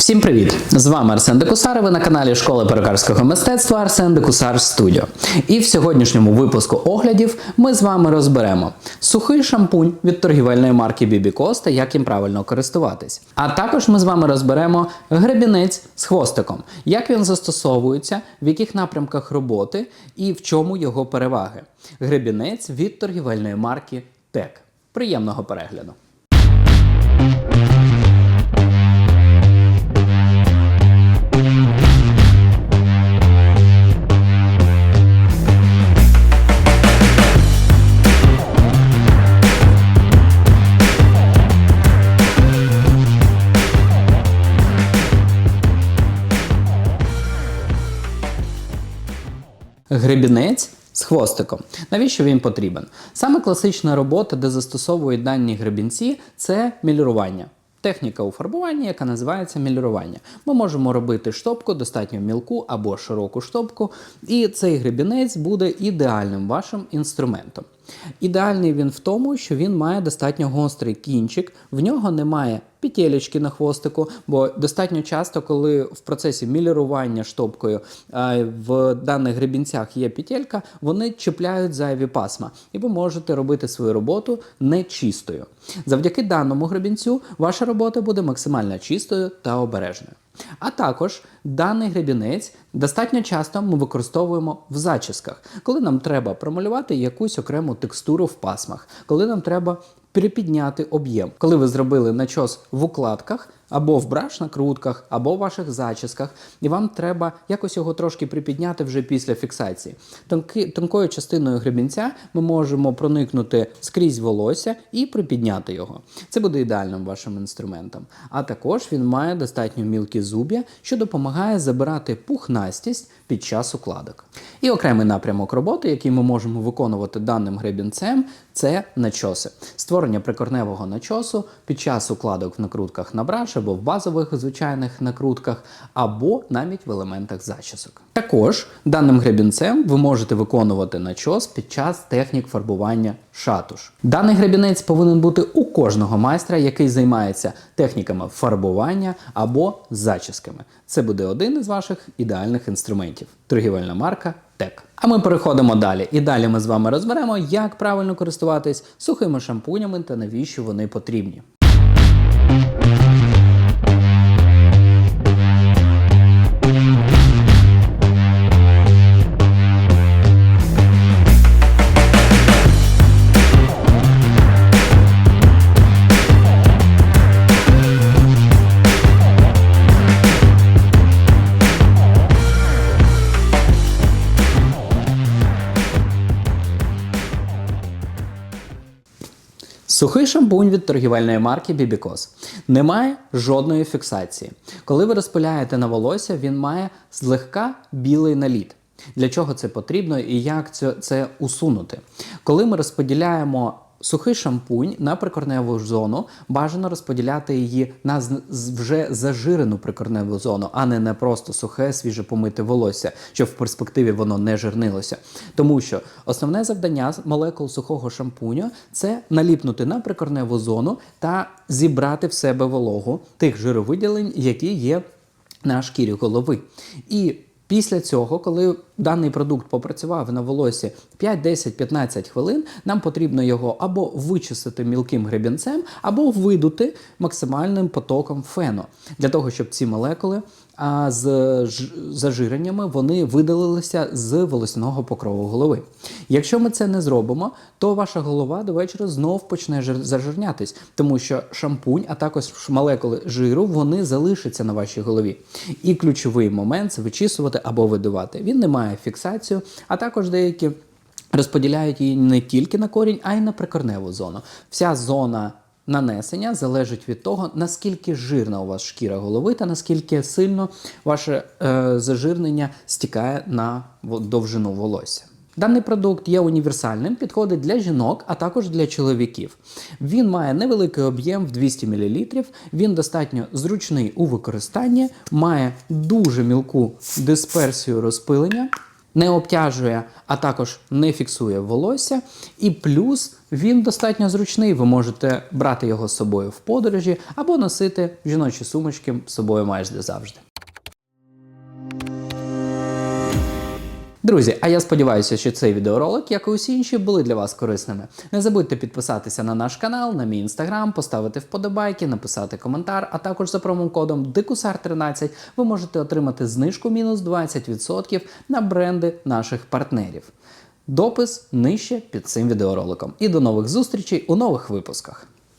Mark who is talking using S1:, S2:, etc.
S1: Всім привіт! З вами Арсен Декусар. Ви на каналі Школи перукарського мистецтва Арсен Декусар Студіо. І в сьогоднішньому випуску оглядів ми з вами розберемо сухий шампунь від торгівельної марки Бібі Коста, як їм правильно користуватись. А також ми з вами розберемо гребінець з хвостиком, як він застосовується, в яких напрямках роботи і в чому його переваги. Гребінець від торгівельної марки Тек. Приємного перегляду! Гребінець з хвостиком. Навіщо він потрібен? Саме класична робота, де застосовують дані гребінці, це мілірування. Техніка у фарбуванні, яка називається мілірування. Ми можемо робити штопку, достатньо мілку або широку штопку, і цей гребінець буде ідеальним вашим інструментом. Ідеальний він в тому, що він має достатньо гострий кінчик, в нього немає петелечки на хвостику, бо достатньо часто, коли в процесі мілірування штопкою в даних гребінцях є петелька, вони чіпляють зайві пасма, і ви можете робити свою роботу нечистою. Завдяки даному гребінцю ваша робота буде максимально чистою та обережною. А також даний гребінець достатньо часто ми використовуємо в зачісках, коли нам треба промалювати якусь окрему текстуру в пасмах, коли нам треба припідняти об'єм. Коли ви зробили начос в укладках або в браш-накрутках, або в ваших зачісках, і вам треба якось його трошки припідняти вже після фіксації. Тонки, тонкою частиною гребінця ми можемо проникнути скрізь волосся і припідняти його. Це буде ідеальним вашим інструментом. А також він має достатньо мілкі зуб'я, що допомагає забирати пухнастість під час укладок. І окремий напрямок роботи, який ми можемо виконувати даним гребінцем, це начоси. Створення прикорневого начосу під час укладок в накрутках на браш або в базових звичайних накрутках, або навіть в елементах зачісок. Також даним гребінцем ви можете виконувати начос під час технік фарбування шатуш. Даний гребінець повинен бути у кожного майстра, який займається техніками фарбування або зачісками. Це буде один із ваших ідеальних інструментів. Торгівельна марка Тек. А ми переходимо далі. І далі ми з вами розберемо, як правильно користуватись сухими шампунями та навіщо вони потрібні. Сухий шампунь від торгівельної марки Бібікос. Немає жодної фіксації. Коли ви розпиляєте на волосся, він має злегка білий наліт. Для чого це потрібно і як це, це усунути? Коли ми розподіляємо сухий шампунь на прикорневу зону, бажано розподіляти її на вже зажирену прикорневу зону, а не на просто сухе, свіже помите волосся, щоб в перспективі воно не жирнилося. Тому що основне завдання молекул сухого шампуню це наліпнути на прикорневу зону та зібрати в себе вологу тих жировиділень, які є на шкірі голови. І Після цього, коли даний продукт попрацював на волосі 5, 10, 15 хвилин, нам потрібно його або вичистити мілким гребінцем, або видути максимальним потоком фену, для того, щоб ці молекули а, з ж- зажиреннями вони видалилися з волосяного покрову голови. Якщо ми це не зробимо, то ваша голова до вечора знов почне жир- зажирнятись, тому що шампунь, а також молекули жиру, вони залишаться на вашій голові. І ключовий момент це вичісувати або видувати. Він не має фіксацію, а також деякі розподіляють її не тільки на корінь, а й на прикорневу зону. Вся зона нанесення залежить від того, наскільки жирна у вас шкіра голови та наскільки сильно ваше е, зажирнення стікає на довжину волосся. Даний продукт є універсальним, підходить для жінок, а також для чоловіків. Він має невеликий об'єм в 200 мл, він достатньо зручний у використанні, має дуже мілку дисперсію розпилення не обтяжує, а також не фіксує волосся. І плюс він достатньо зручний. Ви можете брати його з собою в подорожі або носити жіночі сумочки з собою майже завжди. Друзі, а я сподіваюся, що цей відеоролик, як і усі інші, були для вас корисними. Не забудьте підписатися на наш канал, на мій інстаграм, поставити вподобайки, написати коментар, а також за промокодом DIKUSAR13 ви можете отримати знижку мінус 20% на бренди наших партнерів. Допис нижче під цим відеороликом. І до нових зустрічей у нових випусках.